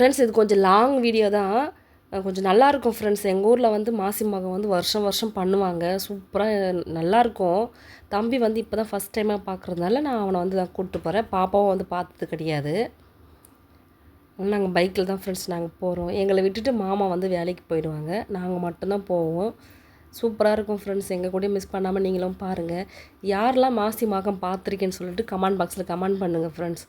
Friends இது கொஞ்சம் long video தான். கொஞ்சம் நல்லாயிருக்கும் ஃப்ரெண்ட்ஸ் எங்கள் ஊரில் வந்து மாசி மகம் வந்து வருஷம் வருஷம் பண்ணுவாங்க. சூப்பராக நல்லாயிருக்கும். தம்பி வந்து இப்போ தான் ஃபஸ்ட் டைமாக பார்க்குறதுனால நான் அவனை வந்து தான் கூப்பிட்டு போகிறேன் பாப்பாவும் வந்து பார்த்தது கிடையாது. நாங்கள் பைக்கில் தான் ஃப்ரெண்ட்ஸ் நாங்கள் போகிறோம் எங்களை விட்டுட்டு மாமா வந்து வேலைக்கு போயிடுவாங்க. நாங்கள் மட்டும்தான் போவோம். சூப்பராக இருக்கும் ஃப்ரெண்ட்ஸ் எங்கள் கூட மிஸ் பண்ணாமல் நீங்களும் பாருங்கள் யாரெல்லாம் மாசி மகம் பார்த்துருக்கேன்னு சொல்லிட்டு கமெண்ட் பாக்ஸில் கமெண்ட் பண்ணுங்கள் ஃப்ரெண்ட்ஸ்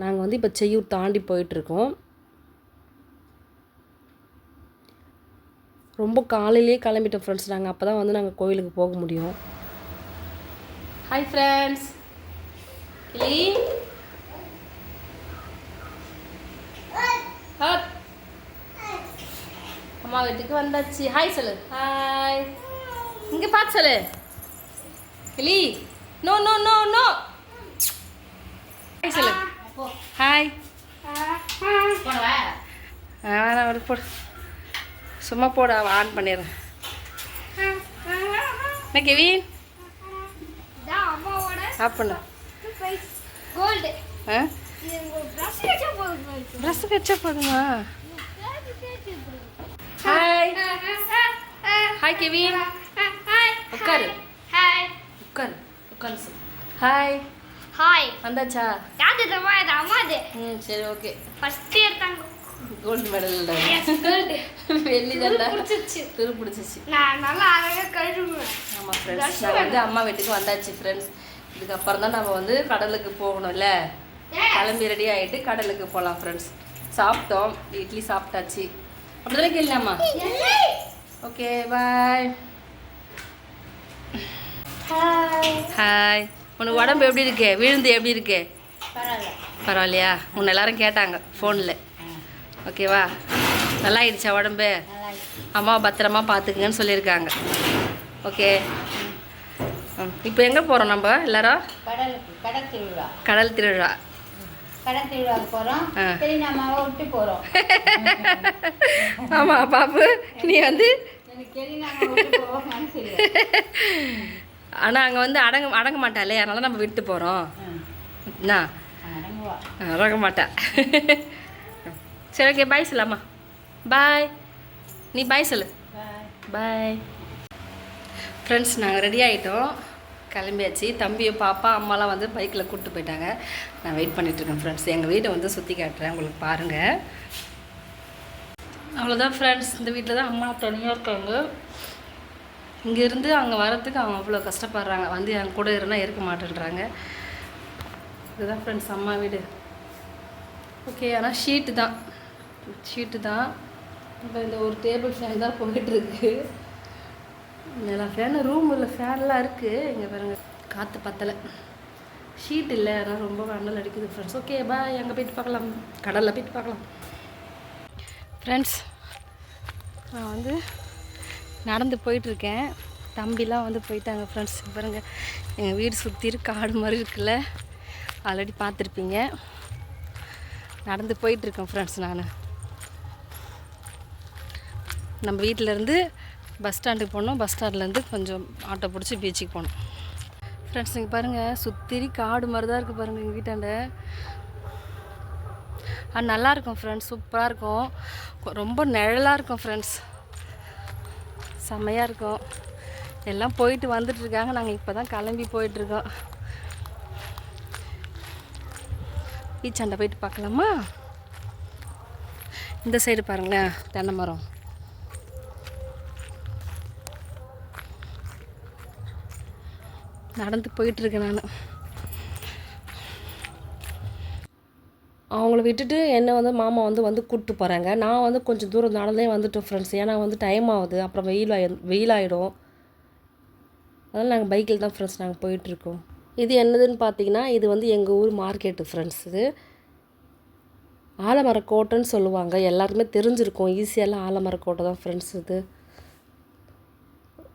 நாங்கள் வந்து இப்போ செய்யூர் தாண்டி போயிட்டுருக்கோம். ரொம்ப காலையிலேயே கிளம்பிட்டோம் ஃப்ரெண்ட்ஸ் நாங்கள் அப்போ தான் வந்து நாங்கள் கோயிலுக்கு போக முடியும். ஹாய் ஃப்ரெண்ட்ஸ் கிளி அம்மா வீட்டுக்கு வந்தாச்சு. ஹாய் சொல்லு. ஹாய் இங்கே பார்த்து சொல்லு. கிளி no no no no hi சொல்லு. ஹாய் வேணாம் ஒரு போடு. சும்மா போடு அவன் ஆன் பண்ணிடுறேன் என்ன கெவின் ப்ரைஸ் ட்ரெஸ் வச்சா போதுமா ஹாய் ஹாய் கெவின் உட்காரு. ஹாய் உட்காரு. உட்காரு. ஹாய் ஹாய் வந்தாச்சா? யாரு தம்மா இது அம்மா இது. ம் சரி ஓகே. ஃபர்ஸ்ட் எடுத்தாங்க. கோல்டு மெடல் வெள்ளி தாண்டா பிடிச்சிச்சு துரு பிடிச்சிச்சு நான் நல்லா அழகா கழுவுவேன் ஆமாம் ஃப்ரெண்ட்ஸ் நான் வந்து அம்மா வீட்டுக்கு வந்தாச்சு ஃப்ரெண்ட்ஸ் இதுக்கப்புறம் தான் நம்ம வந்து கடலுக்கு போகணும்ல? கிளம்பி ரெடி ஆகிட்டு கடலுக்கு போகலாம் ஃப்ரெண்ட்ஸ் சாப்பிட்டோம். இட்லி சாப்பிட்டாச்சு. அப்படிதானே கேள்லாமா ஓகே பாய் ஹாய் ஹாய் உனக்கு உடம்பு எப்படி இருக்கு? விழுந்து எப்படி இருக்கு? பரவாயில்லையா? உன்னை எல்லாரும் கேட்டாங்க ஃபோனில் ஓகேவா நல்லா ஆயிடுச்சா உடம்பு? அம்மா பத்திரமா பார்த்துக்குங்கன்னு சொல்லியிருக்காங்க. ஓகே இப்போ எங்கே போகிறோம் நம்ம எல்லாரும்? கடல் திருவிழா. கடல் திருவிழா. கடல் திருவிழாவுக்கு போகிறோம் அவ விட்டு போகிறோம் ஆமாம் பாப்பு நீ வந்து ஆனால் அங்கே வந்து அடங்க அடங்க மாட்டாளே அதனால நம்ம விட்டு போகிறோம் என்ன? அடங்க மாட்டா. சரி ஓகே பாய் சொல்லாமா? பாய் நீ பாய் சொல்லு. பாய் ஃப்ரெண்ட்ஸ் நாங்கள் ரெடி ஆகிட்டோம் கிளம்பியாச்சு. தம்பியும் பாப்பா அம்மாலாம் வந்து பைக்கில் கூப்பிட்டு போயிட்டாங்க. நான் வெயிட் பண்ணிகிட்ருக்கேன் ஃப்ரெண்ட்ஸ் எங்கள் வீட்டை வந்து சுற்றி காட்டுறேன். உங்களுக்கு பாருங்கள் அவ்வளோதான் ஃப்ரெண்ட்ஸ் இந்த வீட்டில் தான் அம்மா தனியாக இருக்காங்க. இங்கேருந்து அங்கே வரத்துக்கு அவங்க அவ்வளோ கஷ்டப்படுறாங்க. வந்து என் கூட இருந்தால் இருக்க மாட்டேன்றாங்க. இதுதான் ஃப்ரெண்ட்ஸ் அம்மா வீடு. ஓகே ஆனால் ஷீட்டு தான். ஷீட்டு தான். இப்போ இந்த ஒரு டேபிள் ஃபேன் தான் போயிட்டுருக்கு. எல்லா ஃபேனு இல்லை ஃபேன்லாம் இருக்குது இங்கே பாருங்க. காற்று பத்தலை. ஷீட் இல்லை. அதனால் ரொம்ப வண்டல் அடிக்குது ஃப்ரெண்ட்ஸ் ஓகே பா எங்கே போயிட்டு பார்க்கலாம். கடலில் போயிட்டு பார்க்கலாம். ஃப்ரெண்ட்ஸ் நான் வந்து நடந்து போயிட்டுருக்கேன். தம்பிலாம் வந்து போயிட்டாங்க ஃப்ரெண்ட்ஸ் பாருங்க எங்கள் வீடு சுற்றி காடு மாதிரி இருக்குல்ல ஆல்ரெடி பார்த்துருப்பீங்க. நடந்து போயிட்டுருக்கேன் ஃப்ரெண்ட்ஸ் நான். நம்ம வீட்டிலேருந்து பஸ் ஸ்டாண்டுக்கு போனோம். பஸ் ஸ்டாண்ட்லேருந்து கொஞ்சம் ஆட்டோ பிடிச்சி பீச்சுக்கு போனோம். ஃப்ரெண்ட்ஸ் இங்கே பாருங்கள் சுற்றி காடு மாதிரி தான் இருக்குது பாருங்கள் எங்கள் வீட்டாண்ட. அது நல்லாயிருக்கும் ஃப்ரெண்ட்ஸ் சூப்பராக இருக்கும். ரொம்ப நிழலாக இருக்கும் ஃப்ரெண்ட்ஸ் செம்மையாக இருக்கும். எல்லாம் போயிட்டு வந்துட்டுருக்காங்க. நாங்கள் இப்போ தான் கிளம்பி போயிட்டுருக்கோம். பீச்சாண்ட போயிட்டு பார்க்கலாமா? இந்த சைடு பாருங்களேன் தென்னை மரம். நடந்து போயிட்டுருக்கேன் நான். அவங்கள விட்டுட்டு என்னை வந்து மாமா வந்து வந்து கூப்பிட்டு போகிறாங்க நான் வந்து கொஞ்சம் தூரம் நடந்தே வந்துட்டோம் ஃப்ரெண்ட்ஸ் ஏன்னா வந்து டைம் ஆகுது. அப்புறம் வெயில் ஆயி ஆகிடும் அதனால் நாங்கள் பைக்கில் தான் ஃப்ரெண்ட்ஸ் நாங்கள் போயிட்டுருக்கோம் இது என்னதுன்னு பார்த்தீங்கன்னா இது வந்து எங்கள் ஊர் மார்க்கெட்டு ஃப்ரெண்ட்ஸ் இது ஆலமரக்கோட்டைன்னு சொல்லுவாங்க. எல்லாருக்குமே தெரிஞ்சிருக்கும். ஈஸியெல்லாம் ஆலமரக்கோட்டை தான் ஃப்ரெண்ட்ஸ் இது.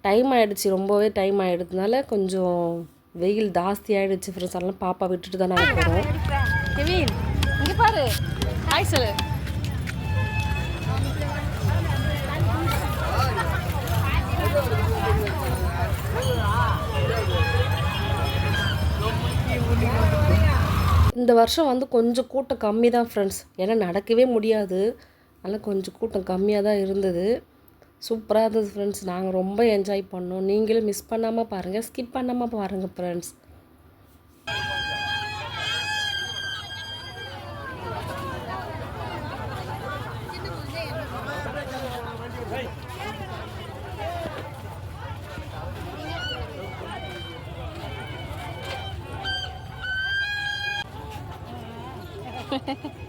டைம் ஆகிடுச்சு ரொம்பவே டைம் ஆகிடுறதுனால கொஞ்சம் வெயில் ஜாஸ்தி ஆகிடுச்சு ஃப்ரெண்ட்ஸ் அதெல்லாம் பாப்பா விட்டுட்டு தான் நாங்கள் போகிறோம் பாரு. ஹாய் சொல்லு இந்த வருஷம் வந்து கொஞ்சம் கூட்டம் கம்மி தான் ஃப்ரெண்ட்ஸ் ஏன்னா நடக்கவே முடியாது. அதனால் கொஞ்சம் கூட்டம் கம்மியாக தான் இருந்தது. சூப்பராக இருந்தது ஃப்ரெண்ட்ஸ் நாங்கள் ரொம்ப என்ஜாய் பண்ணோம். நீங்களும் மிஸ் பண்ணாமல் பாருங்கள் ஸ்கிப் பண்ணாமல் பாருங்கள் ஃப்ரெண்ட்ஸ் Ha, ha, ha.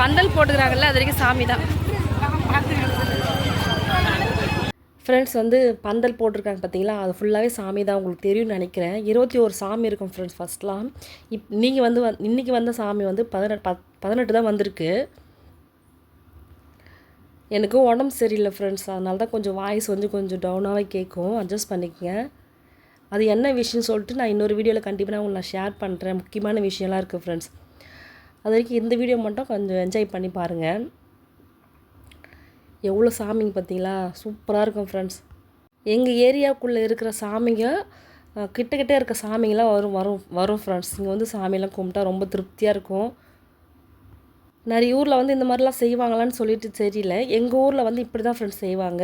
பந்தல் போட்டுக்கிறாங்கல்ல அது வரைக்கும் சாமி தான். ஃப்ரெண்ட்ஸ் வந்து பந்தல் போட்டிருக்காங்க பார்த்தீங்களா? அது ஃபுல்லாகவே சாமி தான் உங்களுக்கு தெரியும்னு நினைக்கிறேன். இருபத்தி ஒரு சாமி இருக்கும் ஃப்ரெண்ட்ஸ் ஃபஸ்ட்லாம் இப் நீங்கள் வந்து வந் இன்றைக்கி வந்த சாமி வந்து பதினெட்டு பத் பதினெட்டு தான் வந்திருக்கு. எனக்கு உடம்பு சரியில்லை ஃப்ரெண்ட்ஸ் அதனால தான் கொஞ்சம் வாய்ஸ் வந்து கொஞ்சம் டவுனாகவே கேட்கும். அட்ஜஸ்ட் பண்ணிக்கங்க. அது என்ன விஷயம்னு சொல்லிட்டு நான் இன்னொரு வீடியோவில் கண்டிப்பாக நான் உங்களுக்கு நான் ஷேர் பண்ணுறேன் முக்கியமான விஷயம்லாம் இருக்குது ஃப்ரெண்ட்ஸ் அது வரைக்கும் இந்த வீடியோ மட்டும் கொஞ்சம் என்ஜாய் பண்ணி பாருங்கள் எவ்வளோ சாமிங்க பார்த்தீங்களா? சூப்பராக இருக்கும் ஃப்ரெண்ட்ஸ் எங்கள் ஏரியாவுக்குள்ளே இருக்கிற சாமிங்க கிட்டக்கிட்டே கிட்ட இருக்க சாமிங்கெல்லாம் வரும் வரும் வரும் ஃப்ரெண்ட்ஸ் இங்கே வந்து சாமியெல்லாம் கும்பிட்டா ரொம்ப திருப்தியாக இருக்கும். நிறைய ஊரில் வந்து இந்த மாதிரிலாம் செய்வாங்களான்னு சொல்லிட்டு தெரியல. எங்கள் ஊரில் வந்து இப்படி தான் ஃப்ரெண்ட்ஸ் செய்வாங்க.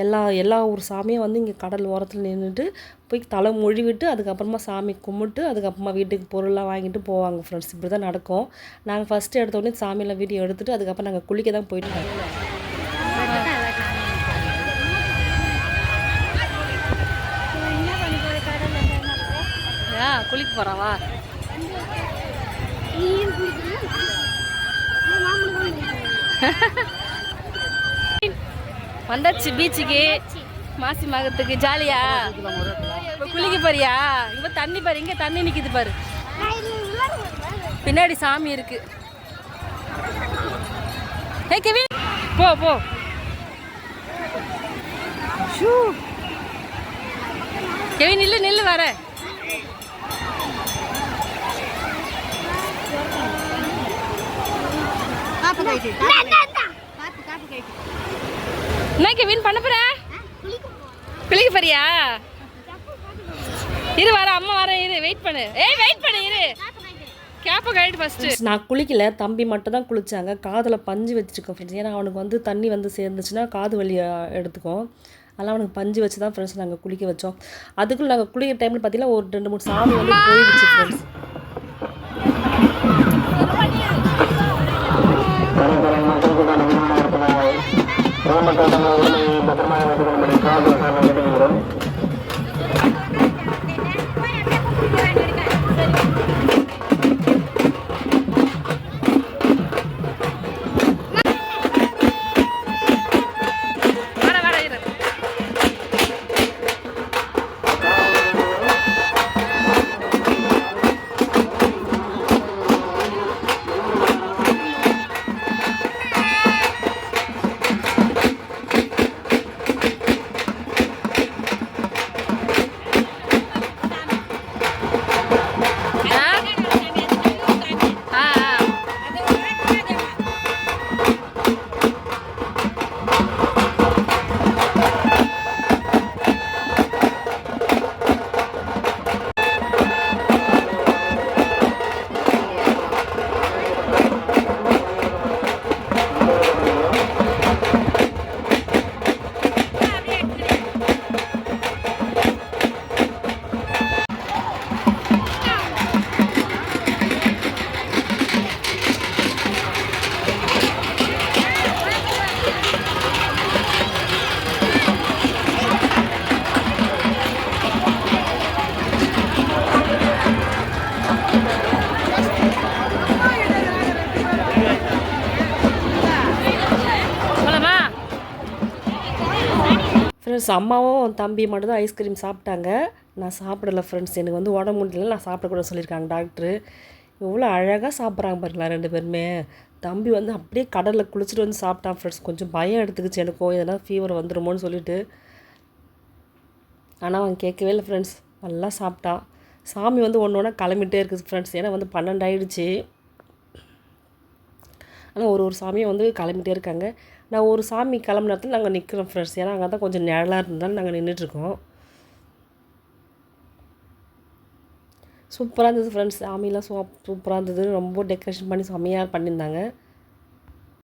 எல்லா எல்லா ஊர் சாமியும் வந்து இங்கே கடல் ஓரத்தில் நின்றுட்டு போய் தலை மொழிவிட்டு அதுக்கப்புறமா சாமி கும்பிட்டு அதுக்கப்புறமா வீட்டுக்கு பொருள்லாம் வாங்கிட்டு போவாங்க ஃப்ரெண்ட்ஸ் இப்படி தான் நடக்கும். நாங்கள் ஃபஸ்ட்டு எடுத்த உடனே சாமியெல்லாம் வீடியோ எடுத்துகிட்டு அதுக்கப்புறம் நாங்கள் குளிக்க தான் போயிட்டு குளிக்க போகிறாவா வந்தாச்சு பீச்சுக்கு மாசி மகத்துக்கு. ஜாலியா? குளிக்க போறியா? இங்க தண்ணி பாரு இங்க தண்ணி நிக்குது பாரு. பின்னாடி சாமி இருக்கு. ஏ கெவின். போ போ. கெவின் நில்லு நில்லு வர. என்ன கெவின் பண்ண போற? குளிக்க போறியா? இரு வர அம்மா வரேன் இரு வெயிட் பண்ணு. ஏய் வெயிட் பண்ணு இரு. கேப்பை கழிட்டு ஃபஸ்ட்டு நான் குளிக்கல. தம்பி மட்டும் தான் குளிச்சாங்க. காதில் பஞ்சு வச்சுருக்கோம் ஃப்ரெண்ட்ஸ் ஏன்னா அவனுக்கு வந்து தண்ணி வந்து சேர்ந்துச்சுன்னா காது வலி அஹ், எடுத்துக்கும். அதெல்லாம் அவனுக்கு பஞ்சு வச்சு தான் ஃப்ரெண்ட்ஸ் நாங்கள் குளிக்க வச்சோம். அதுக்குள்ள நாங்கள் குளிக்கிற டைமில் பார்த்தீங்கன்னா ஒரு ரெண்டு மூணு சாமி வந்து போயிடுச்சு ஃப்ரெண்ட்ஸ் வர ஃப்ரெண்ட்ஸ் அம்மாவும் தம்பி மட்டும் தான் ஐஸ்கிரீம் சாப்பிட்டாங்க. நான் சாப்பிடல ஃப்ரெண்ட்ஸ் எனக்கு வந்து உடம்பு முடியல நான் சாப்பிடக்கூடாது சொல்லியிருக்காங்க டாக்டரு எவ்வளோ அழகாக சாப்பிட்றாங்க பாருங்களா ரெண்டு பேருமே. தம்பி வந்து அப்படியே கடலில் குளிச்சுட்டு வந்து சாப்பிட்டான் ஃப்ரெண்ட்ஸ் கொஞ்சம் பயம் எடுத்துக்கிச்சு எனக்கும். எதனால் ஃபீவர் வந்துடுமோன்னு சொல்லிட்டு. ஆனால் அவன் கேட்கவே இல்லை ஃப்ரெண்ட்ஸ் நல்லா சாப்பிட்டான் சாமி வந்து ஒன்று ஒன்றா கிளம்பிட்டே இருக்குது ஃப்ரெண்ட்ஸ் ஏன்னா வந்து பன்னெண்டு ஆயிடுச்சு ஆனால் ஒரு ஒரு சாமியும் வந்து கிளம்பிட்டே இருக்காங்க. நான் ஒரு சாமி கிளம்புன இடத்துல நாங்கள் நிற்கிறோம் ஃப்ரெண்ட்ஸ் ஏன்னா அங்கே தான் கொஞ்சம் நிழலாக இருந்தாலும் நாங்கள் நின்றுட்டுருக்கோம் சூப்பராக இருந்தது ஃப்ரெண்ட்ஸ் சாமிலாம் சூ சூப்பராக இருந்தது. ரொம்ப டெக்கரேஷன் பண்ணி செம்மையாக பண்ணியிருந்தாங்க.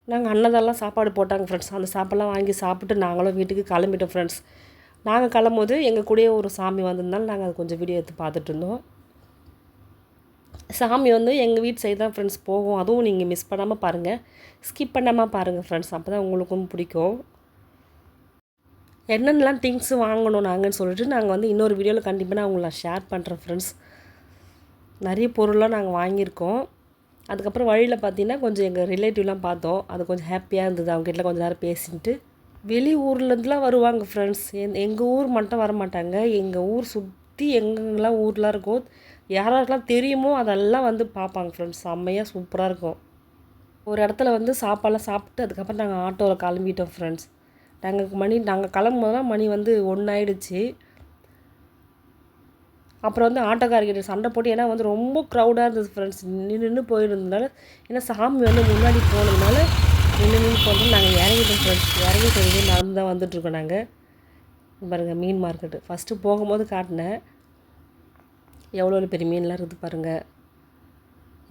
நாங்கள் அண்ணதெல்லாம் சாப்பாடு போட்டாங்க ஃப்ரெண்ட்ஸ் அந்த சாப்பாடெல்லாம் வாங்கி சாப்பிட்டு நாங்களும் வீட்டுக்கு கிளம்பிட்டோம் ஃப்ரெண்ட்ஸ் நாங்கள் கிளம்பும்போது எங்கள் கூடயே ஒரு சாமி வந்திருந்தாலும் நாங்கள் அது கொஞ்சம் வீடியோ எடுத்து பார்த்துட்டு இருந்தோம். சாமி வந்து எங்கள் வீட்டு சைடு தான் ஃப்ரெண்ட்ஸ் போகும். அதுவும் நீங்கள் மிஸ் பண்ணாமல் பாருங்கள் ஸ்கிப் பண்ணாமல் பாருங்கள் ஃப்ரெண்ட்ஸ் அப்போ தான் உங்களுக்கும் பிடிக்கும். என்னென்னலாம் திங்ஸ் வாங்கணும் நாங்கன்னு சொல்லிட்டு நாங்கள் வந்து இன்னொரு வீடியோவில் கண்டிப்பாக நான் உங்களை ஷேர் பண்ணுறேன் ஃப்ரெண்ட்ஸ் நிறைய பொருள்லாம் நாங்கள் வாங்கியிருக்கோம். அதுக்கப்புறம் வழியில் பார்த்தீங்கன்னா கொஞ்சம் எங்கள் ரிலேட்டிவ்லாம் பார்த்தோம். அது கொஞ்சம் ஹாப்பியாக இருந்தது. அவங்க கிட்ட கொஞ்சம் நேரம் பேசிட்டு வெளி ஊர்லேருந்துலாம் வருவாங்க ஃப்ரெண்ட்ஸ் என் எங்கள் ஊர் மட்டும் வர மாட்டாங்க எங்கள் ஊர் சுற்றி எங்கெங்கெல்லாம் ஊர்லாம் இருக்கும் யாராருக்கெல்லாம் தெரியுமோ அதெல்லாம் வந்து பார்ப்பாங்க ஃப்ரெண்ட்ஸ் செம்மையாக சூப்பராக இருக்கும். ஒரு இடத்துல வந்து சாப்பாடெலாம் சாப்பிட்டு அதுக்கப்புறம் நாங்கள் ஆட்டோவில் கிளம்பிட்டோம் ஃப்ரெண்ட்ஸ் நாங்கள் மணி நாங்கள் கிளம்பும்போதுலாம் மணி வந்து ஒன்று ஆயிடுச்சு அப்புறம் வந்து ஆட்டோக்காரர்கிட்ட சண்டை போட்டு ஏன்னா வந்து ரொம்ப க்ரௌடாக இருந்தது ஃப்ரெண்ட்ஸ் நின்று நின்று போயிருந்ததுனால ஏன்னா சாமி வந்து முன்னாடி போனதுனால நின்று நின்று போனது நாங்கள் இறங்கிட்டோம் ஃப்ரெண்ட்ஸ் இறங்கி கொஞ்சம் நடந்து தான் வந்துட்டுருக்கோம் நாங்கள் பாருங்கள் மீன் மார்க்கெட்டு ஃபஸ்ட்டு போகும்போது காட்டினேன். எவ்வளோ பெரிய மீன்லாம் இருக்குது பாருங்கள்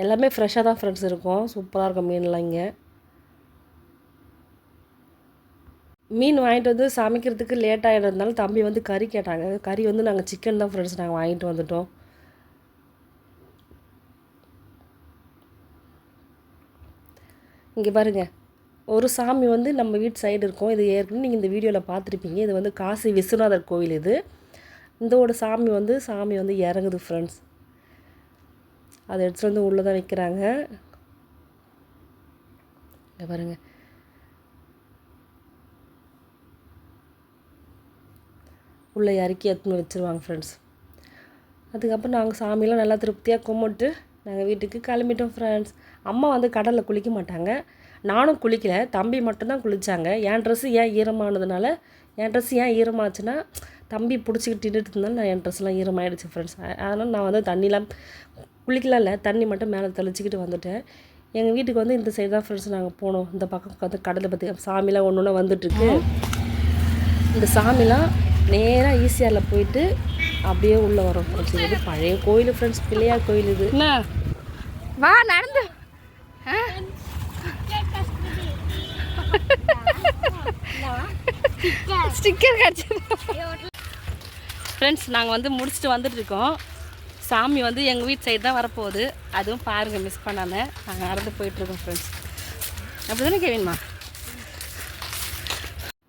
எல்லாமே ஃப்ரெஷ்ஷாக தான் ஃப்ரெண்ட்ஸ் இருக்கும். சூப்பராக இருக்கும் மீன்லாம் இங்கே. மீன் வாங்கிட்டு வந்து சமைக்கிறதுக்கு லேட் ஆகிடுறதுனால தம்பி வந்து கறி கேட்டாங்க. கறி வந்து நாங்கள் சிக்கன் தான் ஃப்ரெண்ட்ஸ் நாங்கள் வாங்கிட்டு வந்துட்டோம். இங்கே பாருங்க. ஒரு சாமி வந்து நம்ம வீட்டு சைடு இருக்கும். இது ஏற்கனவே நீங்கள் இந்த வீடியோவில் பார்த்துருப்பீங்க. இது வந்து காசி விஸ்வநாதர் கோவில் இது. இந்தோட சாமி வந்து சாமி வந்து இறங்குது ஃப்ரெண்ட்ஸ் அதை எடுத்துகிட்டு வந்து உள்ளே தான் வைக்கிறாங்க. இங்கே பாருங்கள் உள்ளே இறக்கி எடுத்துன்னு வச்சுருவாங்க ஃப்ரெண்ட்ஸ் அதுக்கப்புறம் நாங்கள் சாமியெல்லாம் நல்லா திருப்தியாக கும்பிட்டு நாங்கள் வீட்டுக்கு கிளம்பிட்டோம் ஃப்ரெண்ட்ஸ் அம்மா வந்து கடலில் குளிக்க மாட்டாங்க. நானும் குளிக்கல. தம்பி மட்டும்தான் குளித்தாங்க என் ட்ரெஸ்ஸு ஏன் ஈரமானதுனால என் ட்ரெஸ் ஏன் ஈரமாச்சுன்னா தம்பி பிடிச்சிக்கிட்டு இருந்தாலும் நான் என் ட்ரெஸ்லாம் ஈரமாயிடுச்சு ஃப்ரெண்ட்ஸ் அதனால் நான் வந்து தண்ணிலாம் குளிக்கலாம் இல்லை தண்ணி மட்டும் மேலே தெளிச்சிக்கிட்டு வந்துட்டேன். எங்கள் வீட்டுக்கு வந்து இந்த சைடு தான் ஃப்ரெண்ட்ஸ் நாங்கள் போனோம். இந்த பக்கம் வந்து கடலை பற்றி சாமிலாம் ஒன்று ஒன்று வந்துட்டுருக்கு. இந்த சாமிலாம் நேராக ஈசிஆரில் போயிட்டு அப்படியே உள்ளே வரோம் ஃப்ரெண்ட்ஸ் இது பழைய கோயில் ஃப்ரெண்ட்ஸ் பிள்ளையார் கோயில் இது. வா நடந்து. ஸ்டிக்கர் கிடச்சி ஃப்ரெண்ட்ஸ் நாங்கள் வந்து முடிச்சுட்டு வந்துட்டு இருக்கோம் சாமி வந்து எங்கள் வீட்டு சைடு தான் வரப்போகுது. அதுவும் பாருங்கள் மிஸ் பண்ணாமல் நாங்கள் நடந்து போயிட்டுருக்கோம் ஃப்ரெண்ட்ஸ் அப்படி தானே கேவின்மா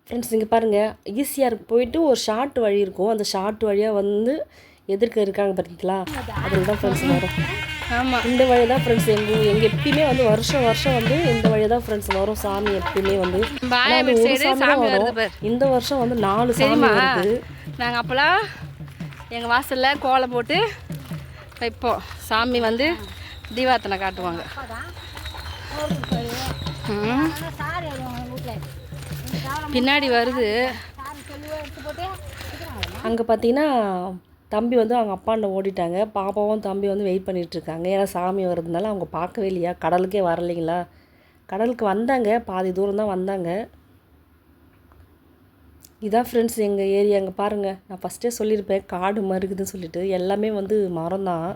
ஃப்ரெண்ட்ஸ் இங்கே பாருங்கள் ஈஸியாக போயிட்டு ஒரு ஷார்ட் வழி இருக்கும். அந்த ஷார்ட் வழியாக வந்து எதிர்க்க இருக்காங்க பார்த்தீங்களா அதில் தான் ஃப்ரெண்ட்ஸ் வரும். ஆமாம் இந்த வழி தான் ஃப்ரெண்ட்ஸ் எங்கள் எங்கள் எப்பயுமே வந்து வருஷம் வருஷம் வந்து இந்த வழி தான் ஃப்ரெண்ட்ஸ் வரும். சாமி எப்பயுமே வந்து. ஒரு சாமி வரும். இந்த வருஷம் வந்து நாலு சாமி வருது. நாங்கள் அப்போலாம் எங்கள் வாசலில் கோலம் போட்டு வைப்போம். சாமி வந்து தீபாத்தனை காட்டுவாங்க. பின்னாடி வருது. அங்கே பார்த்தீங்கன்னா தம்பி வந்து அவங்க அப்பாண்ட ஓடிட்டாங்க. பாப்பாவும் தம்பி வந்து வெயிட் பண்ணிகிட்ருக்காங்க ஏன்னா சாமி வர்றதுனால அவங்க பார்க்கவே இல்லையா? கடலுக்கே வரலைங்களா? கடலுக்கு வந்தாங்க. பாதி தூரம் தான் வந்தாங்க. இதான் ஃப்ரெண்ட்ஸ் எங்கள் ஏரியா அங்கே பாருங்கள் நான் ஃபஸ்ட்டே சொல்லியிருப்பேன் காடு மருகுதுன்னு சொல்லிட்டு. எல்லாமே வந்து மரம் தான்.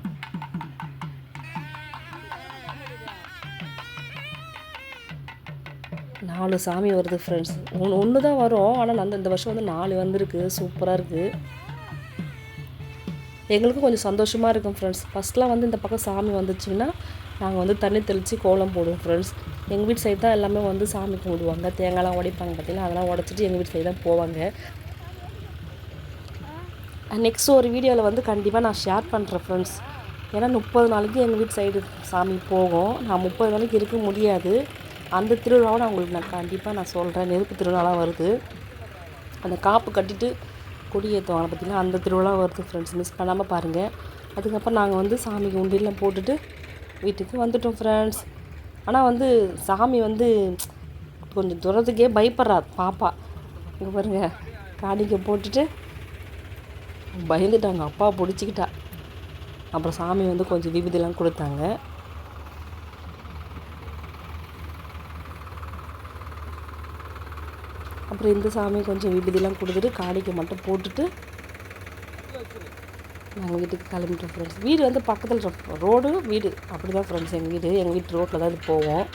நாலு சாமி வருது ஃப்ரெண்ட்ஸ் ஒன்று ஒன்று தான் வரும். ஆனால் அந்த இந்த வருஷம் வந்து நாலு வந்திருக்கு. சூப்பராக இருக்குது எங்களுக்கும் கொஞ்சம் சந்தோஷமாக இருக்கும் ஃப்ரெண்ட்ஸ் ஃபஸ்ட்லாம் வந்து இந்த பக்கம் சாமி வந்துச்சுன்னா நாங்கள் வந்து தண்ணி தெளித்து கோலம் போடுவோம் ஃப்ரெண்ட்ஸ் எங்கள் வீட்டு சைடு தான் எல்லாமே வந்து சாமி கும்பிடுவாங்க. தேங்காய்லாம் உடைப்பாங்க பார்த்தீங்கன்னா அதெல்லாம் உடச்சிட்டு எங்கள் வீட்டு சைடு தான் போவாங்க. நெக்ஸ்ட் ஒரு வீடியோவில் வந்து கண்டிப்பாக நான் ஷேர் பண்ணுறேன் ஃப்ரெண்ட்ஸ் ஏன்னா முப்பது நாளைக்கு எங்கள் வீட்டு சைடு சாமி போகும். நான் முப்பது நாளைக்கு இருக்க முடியாது. அந்த திருவிழாவை நான் உங்களுக்கு நான் கண்டிப்பாக நான் சொல்கிறேன் நெருப்பு திருவிழாலாம் வருது. அந்த காப்பு கட்டிட்டு கொடியேற்றுவாங்க பார்த்திங்கன்னா அந்த திருவிழா வருது ஃப்ரெண்ட்ஸ் மிஸ் பண்ணாமல் பாருங்கள் அதுக்கப்புறம் நாங்கள் வந்து சாமிக்கு உண்டியெல்லாம் போட்டுட்டு வீட்டுக்கு வந்துட்டோம் ஃப்ரெண்ட்ஸ் ஆனால் வந்து சாமி வந்து கொஞ்சம் தூரத்துக்கே பயப்படுறா பாப்பா. இங்கே பாருங்க காணிக்க போட்டுட்டு பயந்துட்டாங்க. அப்பா பிடிச்சிக்கிட்டா. அப்புறம் சாமி வந்து கொஞ்சம் விபதிலாம் கொடுத்தாங்க. அப்புறம் இந்த சாமி கொஞ்சம் விபதிலாம் கொடுத்துட்டு காணிக்கை மட்டும் போட்டுட்டு நாங்கள் வீட்டுக்கு கிளம்பிட்டோம் ஃப்ரெண்ட்ஸ் வீடு வந்து பக்கத்தில் ரோடு வீடு. அப்படி தான் ஃப்ரெண்ட்ஸ் எங்கள் வீடு எங்கள் வீட்டு ரோட்டில் தான் இது போவோம்.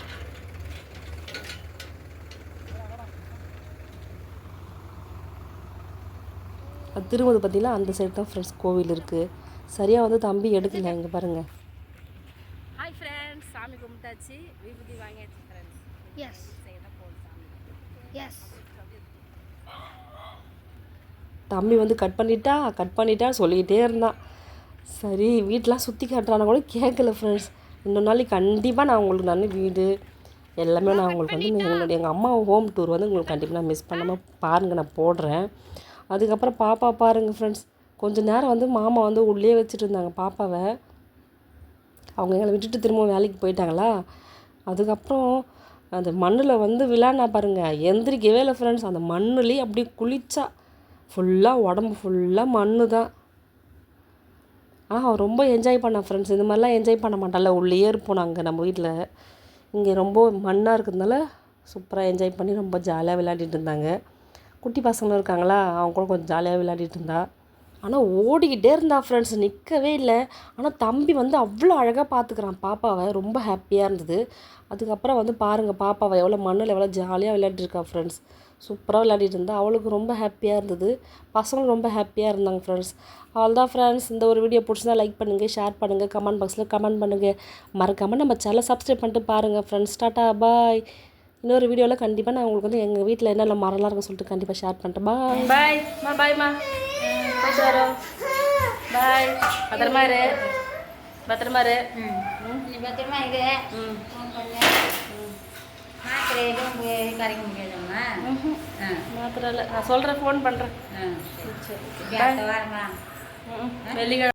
அது திரும்பது பார்த்தீங்கன்னா அந்த சைடு தான் ஃப்ரெண்ட்ஸ் கோவில் இருக்குது சரியாக வந்து தம்பி எடுக்கல இங்கே பாருங்கள் ஹாய் ஃப்ரெண்ட்ஸ் சாமி கும்பிட்டாச்சு. விபூதி வாங்கியாச்சு ஃப்ரெண்ட்ஸ் எஸ் எஸ் தம்பி வந்து கட் பண்ணிட்டா கட் பண்ணிட்டா சொல்லிக்கிட்டே இருந்தான். சரி வீட்டெலாம் சுற்றி காட்டுறானா கூட கேட்கல ஃப்ரெண்ட்ஸ் இன்னொரு நாளைக்கு கண்டிப்பாக நான் உங்களுக்கு நான் வீடு எல்லாமே நான் உங்களுக்கு வந்து எங்களுடைய எங்கள் அம்மா ஹோம் டூர் வந்து உங்களுக்கு கண்டிப்பாக நான் மிஸ் பண்ணாமல் பாருங்கள் நான் போடுறேன். அதுக்கப்புறம் பாப்பா பாருங்கள் ஃப்ரெண்ட்ஸ் கொஞ்சம் நேரம் வந்து மாமா வந்து உள்ளே வச்சுட்டு இருந்தாங்க பாப்பாவை. அவங்க எங்களை விட்டுட்டு திரும்ப வேலைக்கு போயிட்டாங்களா? அதுக்கப்புறம் அந்த மண்ணில் வந்து விழானா பாருங்கள் எந்திரிக்கவே இல்லை ஃப்ரெண்ட்ஸ் அந்த மண்ணுலேயே அப்படியே குளிச்சா ஃபுல்லாக உடம்பு ஃபுல்லாக மண்ணு தான் ஆ ரொம்ப என்ஜாய் பண்ணான் ஃப்ரெண்ட்ஸ் இந்த மாதிரிலாம் என்ஜாய் பண்ண மாட்டான்ல. உள்ளேயே இருப்போம் நாங்கள் நம்ம வீட்டில் இங்கே ரொம்ப மண்ணாக இருக்கிறதுனால சூப்பராக என்ஜாய் பண்ணி ரொம்ப ஜாலியாக விளையாடிட்டு இருந்தாங்க. குட்டி பசங்களும் இருக்காங்களா? அவங்க கூட கொஞ்சம் ஜாலியாக விளையாடிட்டு இருந்தா. ஆனால் ஓடிக்கிட்டே இருந்தா ஃப்ரெண்ட்ஸ் நிற்கவே இல்லை. ஆனால் தம்பி வந்து அவ்வளோ அழகாக பார்த்துக்கிறான் பாப்பாவை ரொம்ப ஹாப்பியாக இருந்தது. அதுக்கப்புறம் வந்து பாருங்கள் பாப்பாவை எவ்வளோ மண்ணில் எவ்வளோ ஜாலியாக விளையாடிருக்கா ஃப்ரெண்ட்ஸ் சூப்பராக விளையாடிட்டு இருந்தா அவளுக்கு ரொம்ப ஹாப்பியாக இருந்தது. பசங்களும் ரொம்ப ஹாப்பியாக இருந்தாங்க ஃப்ரெண்ட்ஸ் அவ்வளோதான் ஃப்ரெண்ட்ஸ் இந்த ஒரு வீடியோ பிடிச்சிருந்தா லைக் பண்ணுங்கள் ஷேர் பண்ணுங்கள் கமெண்ட் பாக்ஸில் கமெண்ட் பண்ணுங்கள் மறக்காமல் நம்ம சேனலை சப்ஸ்கிரைப் பண்ணிட்டு பாருங்கள் ஃப்ரெண்ட்ஸ் டாட்டா பாய் இன்னொரு வீடியோவில் கண்டிப்பாக நான் உங்களுக்கு வந்து எங்கள் வீட்டில் என்னென்ன மரம்லாம் இருக்குன்னு சொல்லிட்டு கண்டிப்பாக ஷேர் பண்ணிட்டேன் பாய் பாய் மா பாய்மா போயிட்டு வரோம் பாய் பத்திரமா இரு. பத்திரமா இரு. பத்திரமா இரு. ம். மாத்திரை எதுவும் கரைக்க முடியாதம்மா ஆ. மாத்திரம் இல்லை. நான் சொல்கிறேன் ஃபோன் பண்ணுறேன் சரி. வெள்ளிக்கிழமை.